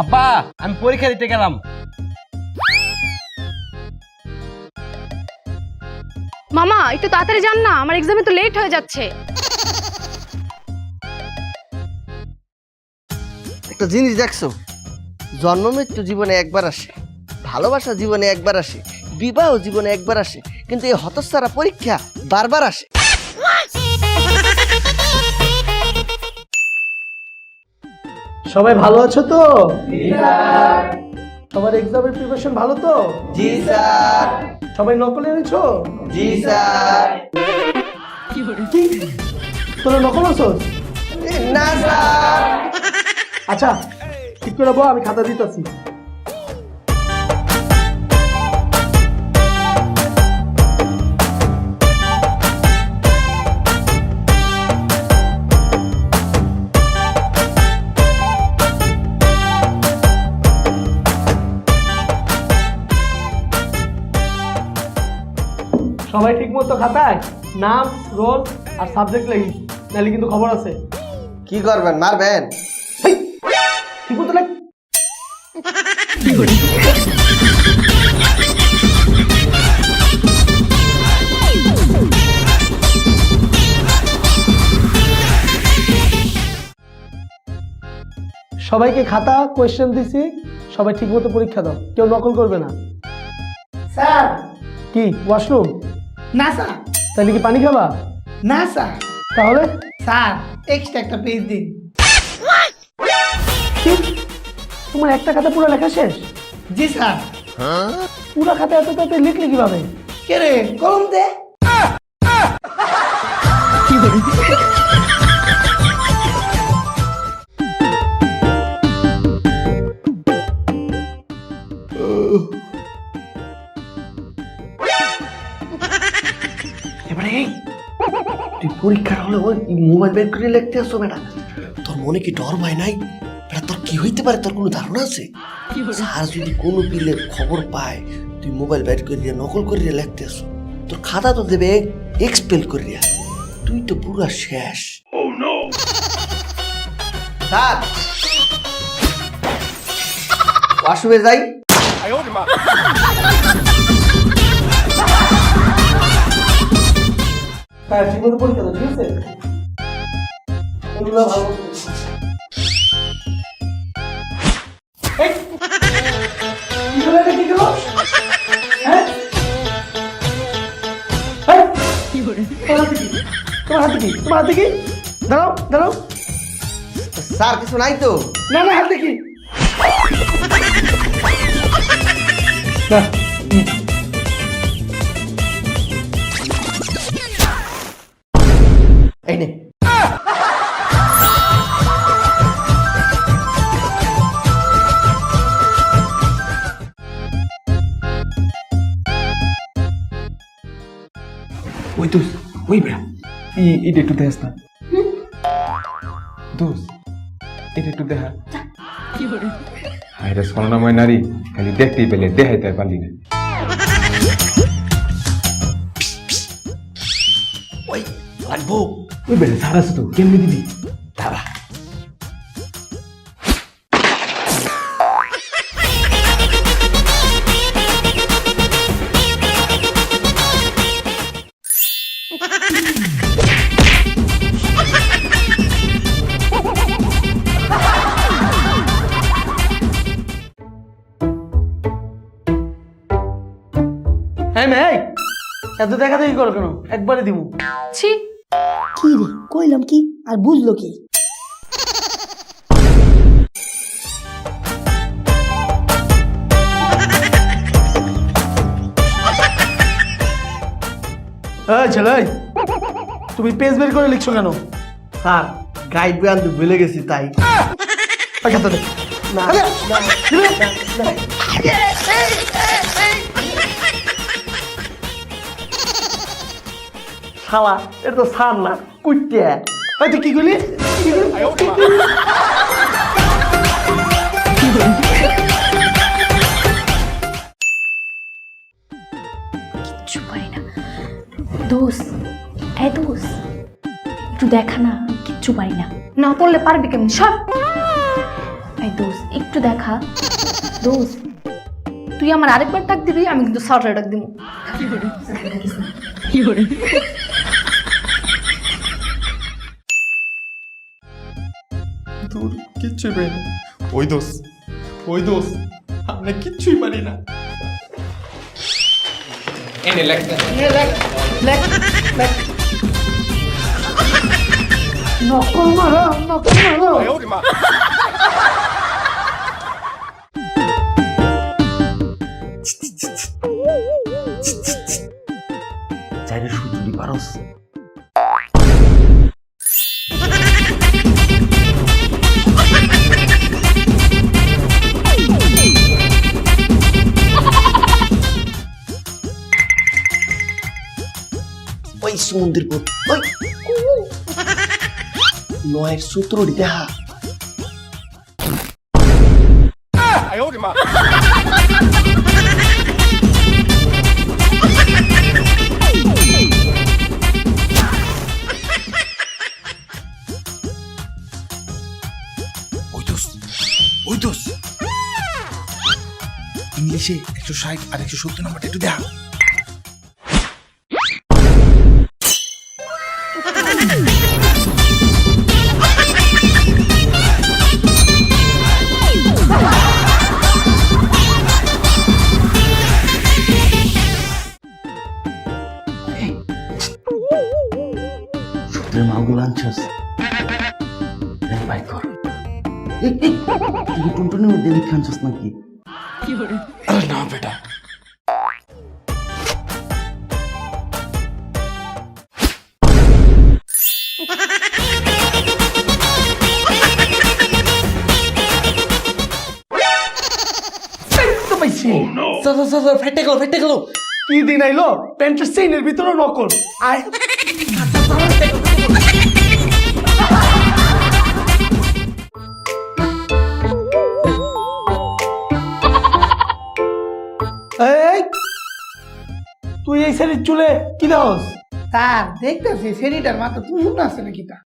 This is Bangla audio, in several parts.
আব্বা আমি পরীক্ষা দিতে গেলাম। মামা একটু তাড়াতাড়ি যান না আমার এক্সামে তো লেট হয়ে যাচ্ছে। একটা জিনিস দেখছ? জন্ম মৃত্যু জীবনে একবার আসে ভালোবাসা জীবনে একবার আসে বিবাহ জীবনে একবার আসে কিন্তু এই হতস্তারা পরীক্ষা বারবার আসে। সবাই ভালো আছো তো? তোমার এক্সামের প্রিপারেশন ভালো তো? জি স্যার। সবাই নকল এনেছো? জি স্যার। তোরা নকল আছো? না স্যার। আচ্ছা ঠিক করে বল আমি খাতা দিতেছি। সবাই ঠিক মতো খাতায় নাম রোল আর সাবজেক্ট লিখিস নাহলে কিন্তু খবর আছে। কি করবেন? মারবেন? ঠিক মতো লেখ। সবাইকে খাতা কোয়েশ্চেন দিছি। সবাই ঠিক মতো পরীক্ষা দাও। কেউ নকল করবে না। স্যার! কি? ওয়াশরুম না স্যার। তাহলে কি পানি খাবা? না স্যার। তাহলে? স্যার এক্সট্রা একটা পেজ দিন। তোমার একটা খাতা পুরো লেখা শেষ? জি স্যার। পুরো খাতা এত তাতে লিখলে কীভাবে? কে রে কলম দে। এবারে এই তুই পরীক্ষার হলে ওই মোবাইল বের করে লিখতে আসছো বেটা। তোর মনে কি ডর ভয় নাই? বেটা তোর কি হইতে পারে? তোর কোনো ধারণা আছে? স্যার যদি কোনো পিলে খবর পায় তুই মোবাইল বের করিয়া নকল করিয়া লিখতে আসো। তোর খাতা তো দেবে এক্সপেল করিয়া তুই তো পুরা শেষ। স্যার! ওয়াশরুমে যাই। হ্যাঁ ঠিক মতো পরীক্ষা দাও ঠিক আছে? এগুলো ভালো? হ্যাঁ? এই, তোমার হাতে তোমার হাতে কি? তোমার হাতে কি? দাঁড়াও দাঁড়াও। স্যার কিছু নাই তো। না না হাতে কি? না ওই বেড়া ই এটা একটু দেখাস না দোস এটা একটু দেখা রে স্বর্ণময় নারী খালি দেখতেই পেলে দেখাইতে পারলি না ওই লাগবো ওই বেড়া সারা আছে তো কেমনি দিবি দাঁড়া এত দেখা দেখি করো কেন? একবারে দিব ছি। কি রে? কইলাম কি? আর বুঝলো কি? এই ছেলে তুমি পেজ বের করে লিখছো কেন? স্যার গাইড বই আনতে ভুলে গেছি তাই। খাতা দে না আরে, না, শালা এটা তো সার না কুইটে। এই তুই কি করলি? কিচ্ছু পারি না। দোষ এ দোষ। একটু দেখা না কিচ্ছু পারি না। না পড়লে পারবি কেমন? সব। এই দোষ একটু দেখা। দোষ। তুই আমার আরেকবার ডাক দিবি আমি কিন্তু সাউটার ডাক দিব। দূর কিচ্ছুই পারি না। ওই দোষ ওই দোষ আমরা কিচ্ছুই পারি না। এনে লেখটা নকল মারা নকল মারা। চাইরে সুচুরি পারস সমুদ্রের পথ। নয়ের সূত্রটি দেখা ইংলিশে একশো ষাট আর একশো সত্তর নাম্বারটা একটু দেখা। Ha ha ha ha! আইলো প্যান্টের চেইনের ভিতরে নকল তুই এই শাড়ির চুলে কি দাস স্যার, দেখতেছি সেরিটার মাথা তুমি আছে নাকি তা?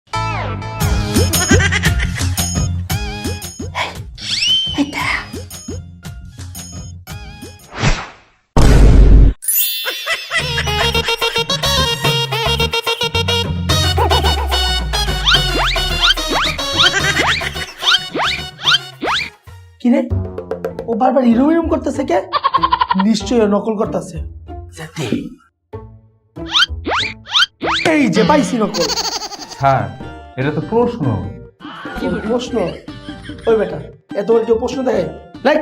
ও বারবার হিরুম হিরুম করতেছে কে? নিশ্চয়ই ও নকল করতেছে। এই যে পাইছি নকল। স্যার এটা তো প্রশ্ন। প্রশ্ন? ওই বেটা এত বড় কেউ প্রশ্ন দেখে? লাইক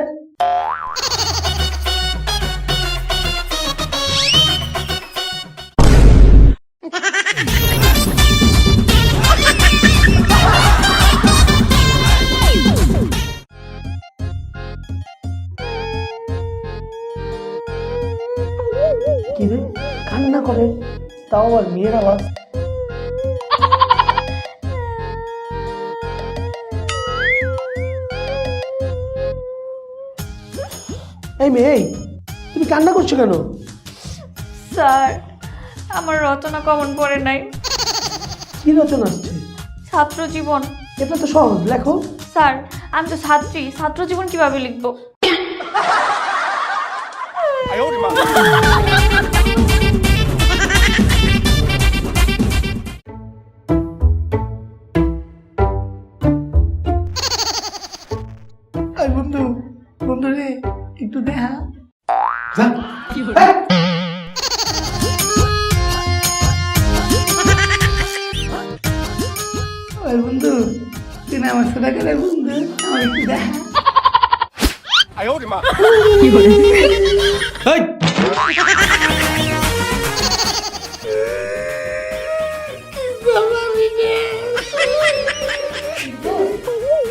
তাও আবার মেয়ের আওয়াজ এই মেয়ে তুমি কান্না করছ কেন? স্যার আমার রচনা কমন পড়ে নাই। কি রচনা আসছে ছাত্র জীবন। এটা তো সহজ লেখো। স্যার আমি তো ছাত্রী ছাত্র জীবন কীভাবে লিখব?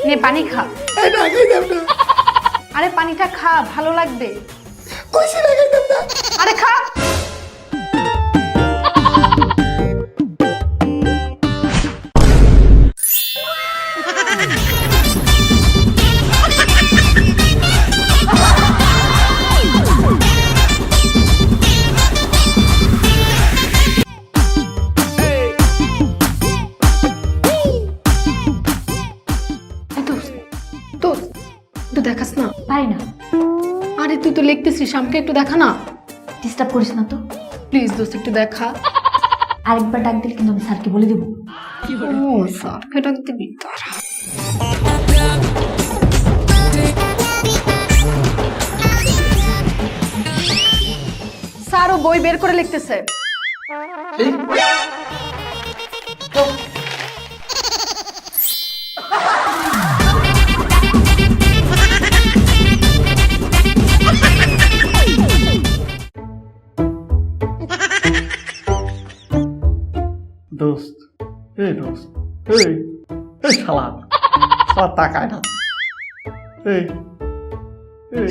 নে পানি খা। এই না খাইতাম না। আরে পানিটা খা ভালো লাগবে। আরে খা। দোষ দেখাস না? পারি না। আরে তুই তো লিখতেছিস আমাকে একটু দেখা না? ডিস্টার্ব করিস না তো। প্লিজ দোস্ত একটু দেখা। আরেকবার ডাক দিলে কিন্তু আমি স্যারকে বলে দেবো। ও স্যার এটা দিবি? তারা স্যার ও বই বের করে লিখতেছে। দোস্ত এই এই শালা শালা তাকায় না এই এই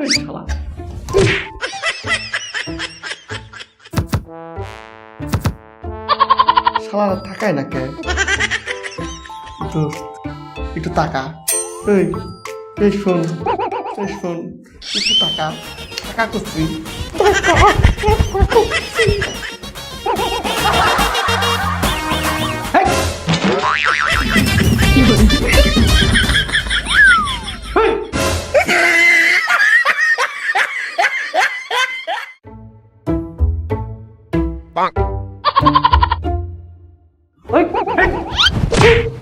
এই শালা শালা তাকায় না কে দোস্ত একটু তাকা এই এই শোন এই শোন একটু তাকা তাকা করছি স্যার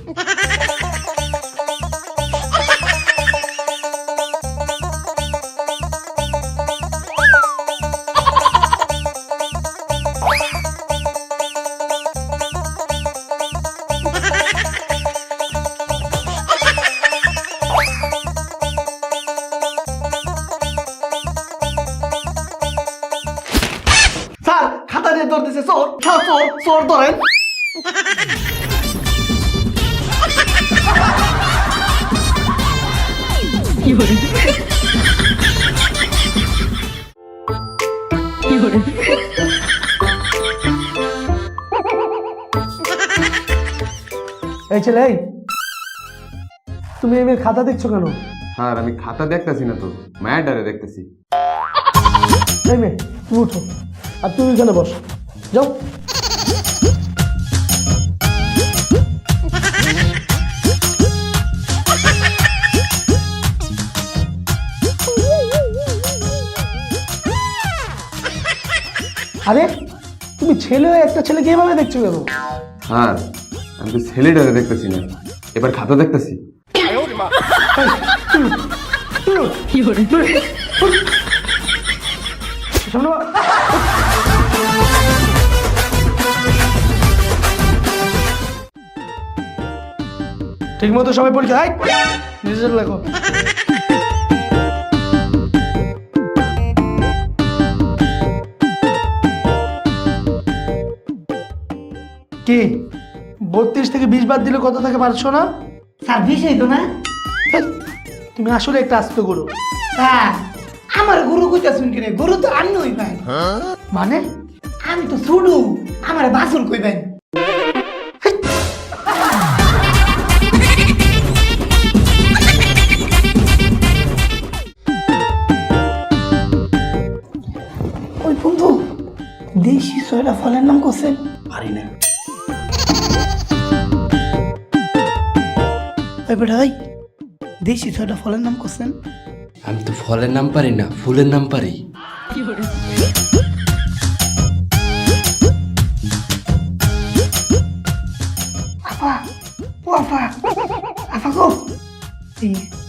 এই ছেলে এই। তুমি এই মেয়ের খাতা দেখছ কেন? আর আমি খাতা দেখতেছি না তো ম্যাডারে দেখতেছি। এই মেয়ে তুমি উঠো। আর তুমি এখানে বস। যাও। আরে তুমি ছেলে হয়ে একটা ছেলেকে এভাবে দেখছ কেন? আর আমি তো ছেলেটারে দেখতেছি না। এবার খাতা দেখতেছি। ঠিক মতো সবাই পরীক্ষা নিজের লেখো। কি? বত্রিশ থেকে বিশ বাদ দিলে কত থাকে পারছ না? বিষ হইতো না। তুমি আসলে একটা আস্ত করো স্যার আমার গরু কইতা শুনকি রে? গরু তো আন্ন হইবেন মানে? আমি তো ছুডু আমার বাসুর কইবেন। ওই বন্ধু দেশি ছয়টা ফলের নাম করছেন? পারি না ভাই দেশি ছয়টা ফলের নাম করছেন। আমি তো ফলের নাম পারি না ফুলের নাম পারি।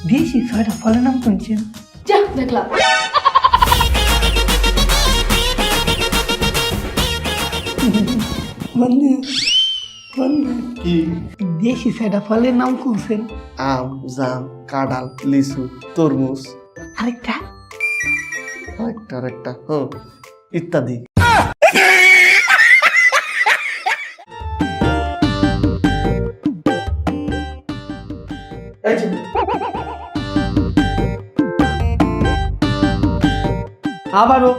দেশি ছয়টা ফলের নাম শুনছেন। যা দেখলাম। বন্ধু বন্ধু। কি? দেশি ছয়টা ফলের নাম শুনছেন আম জাম কাঁঠাল লিচু তরমুজ। আরেকটা? আরেকটা আরেকটা। হ্যাঁ ইত্যাদি। আবারও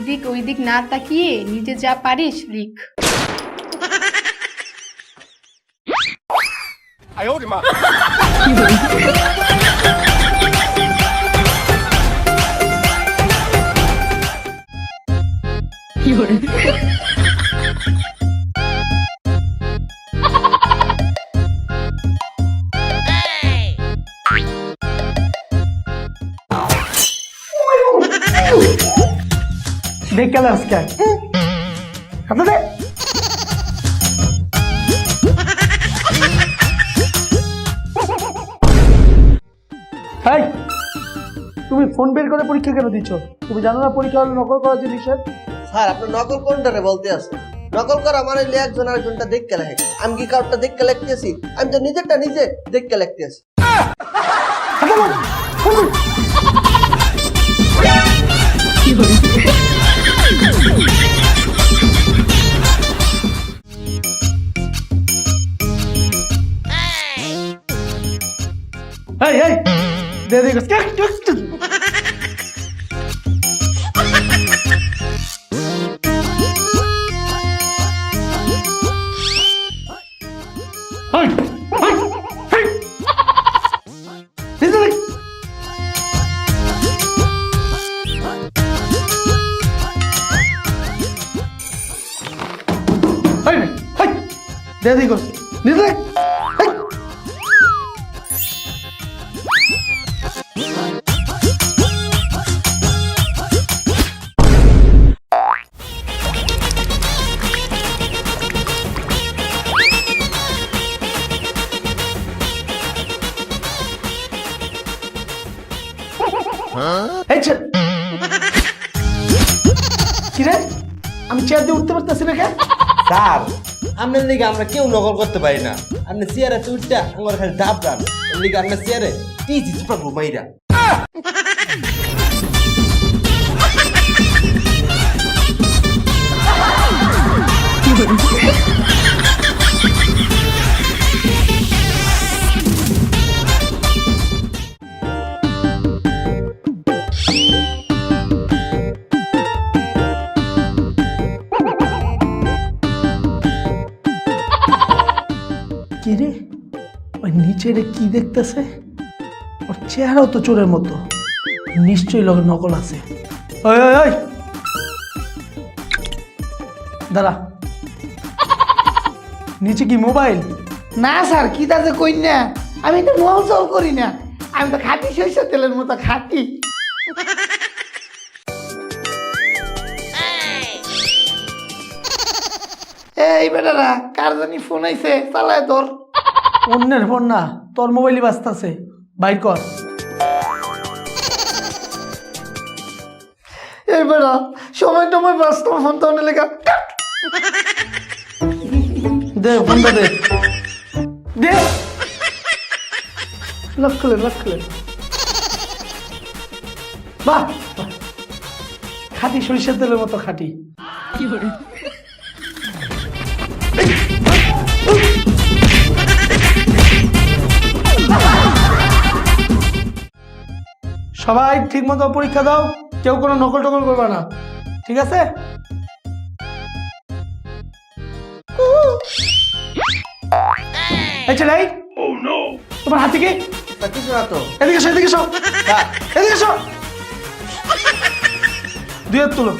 এই দিক ওই দিক না তাকিয়ে নিজে যা পারিস লিখ। দেখ কেন আজকে? হাই তুমি ফোন বের করে পরীক্ষা কেন দিচ্ছ? তুমি জানো না পরীক্ষা হলে নকল করা যে নিষেধ স্যার আপনি নকল কোনটারে বলতে আছে নকল করা মানে হইলে একজন আরেকজনটা দেখতে লাগে। আমি কি কাউটা দেখতে লাগতেছি? আমি তো নিজেরটা নিজে দেখতে লাগতেছি। এই এই দে দে কিরে আমি চেয়ার দিয়ে উঠতে পারতেছি না কেন? স্যার আপনার লিগে আমরা কেউ নকল করতে পারি না। আপনি চেয়ারে তুইটা আমার খালি ডাব ডান এর লিগে আপনার চেয়ারে টিজি সুপার ঘুমাইরা কি রে? ওই নিচে রে কি দেখতেছে? ওর চেহারাও তো চোরের মতো। নিশ্চয়ই লগে নকল আছে। ওই ওই ওই! দাঁড়া। নিচে কি মোবাইল? না স্যার কি তাতে কই না? আমি তো মোল চল করি না। আমি তো খাঁটি সরিষার তেলের মতো খাঁটি। এই। বেটারা কার জানি ফোন আইছে? চালায় তোর অন্যের ফোন না তোর মোবাইলই বাজতাছে। বাইর কর। এই বেটা সময় টময় ব্যস্ত ফোন তো অনেক লেখা দে ফোনটা দে দে। লক খুলে লক খুলে বাহ। খাঁটি সরিষার তেলের মতো খাটি। কি খাঁটি সবাই ঠিকমতো পরীক্ষা দাও কেউ কোনো নকল টকল করবে না ঠিক আছে? তোমার হাতে কি কিছু না তো এদিকে এসো এদিকে এসো। এদিকে এসো। দুই হাত তুলো।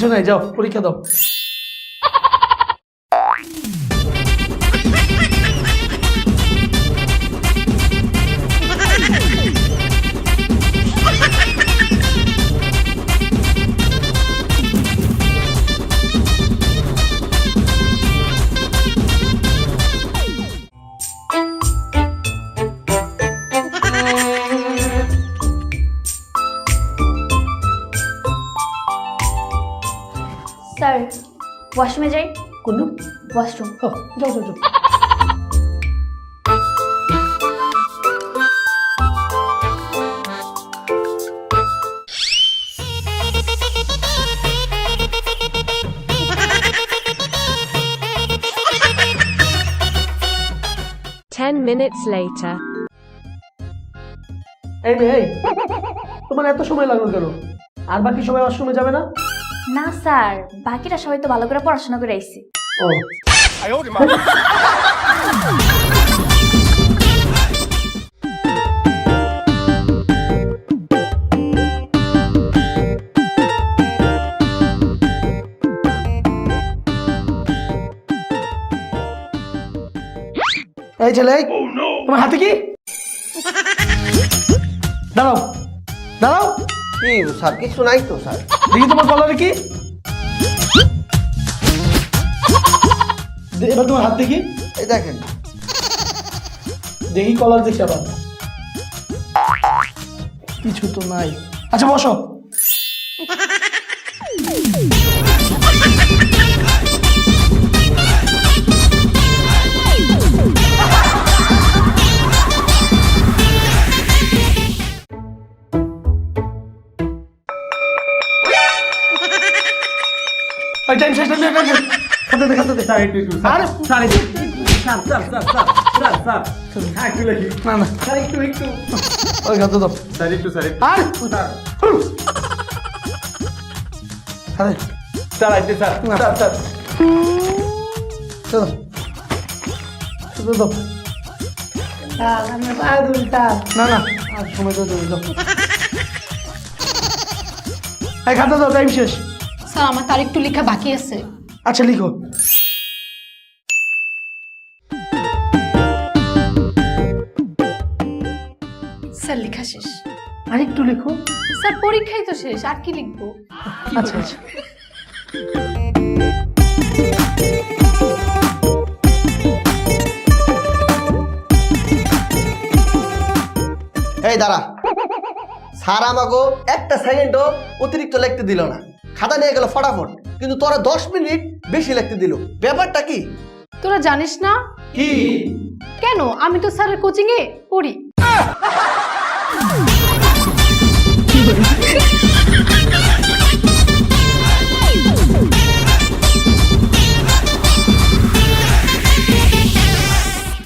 কিছু নাই যাও পরীক্ষা দাও। স্যার ওয়াশরুমে যাই? কোন ওয়াশরুম। যাও যাও যাও। Minutes later. এই মেয়ে তোমার এত সময় লাগল কেন? আর বাকি সময় ওয়াশরুমে যাবে না? না, স্যার। বাকিরা সবাই তো ভালো করে পড়াশোনা করে আইছে। এই ছেলে, তোমার হাতে কি? দাঁড়াও। দাঁড়াও। কি স্যার কিছু নাই তো স্যার। দেখি তোমার কলারে কি? এবার তোমার হাত দেখি। এই দেখেন। দেখি কলার দেখি আবার। কিছু তো নাই। আচ্ছা বসো। ওই টাইম শেষ শেষ খাতে দে খাতে দে। স্যার একটু একটু sir. Sir sir sir sir sir sir sir একটু লেখি না না। স্যার একটু একটু। ওই খাতে দাও। স্যার একটু স্যার আর! স্যার। খাতে স্যার একটু স্যার। Sir sir. চলো। চলো দাও। না না। আর সময় তো দেবো দাও। এই খাতা দাও টাইম শেষ। স্যার আমার তার একটু লেখা বাকি আছে। আচ্ছা লিখো। স্যার লেখা শেষ। আর একটু লিখো। স্যার পরীক্ষাই তো শেষ আর কি লিখব? আচ্ছা আচ্ছা। এই দাঁড়া। স্যার আমাকে একটা সেকেন্ডও অতিরিক্ত লিখতে দিল না। খাতা নিয়ে গেল ফটাফট কিন্তু তোরা দশ মিনিট বেশি লাগতে দিল। ব্যাপারটা কি? তোরা জানিস না? কি? কেন? আমি তো স্যারের কোচিং এ পড়ি।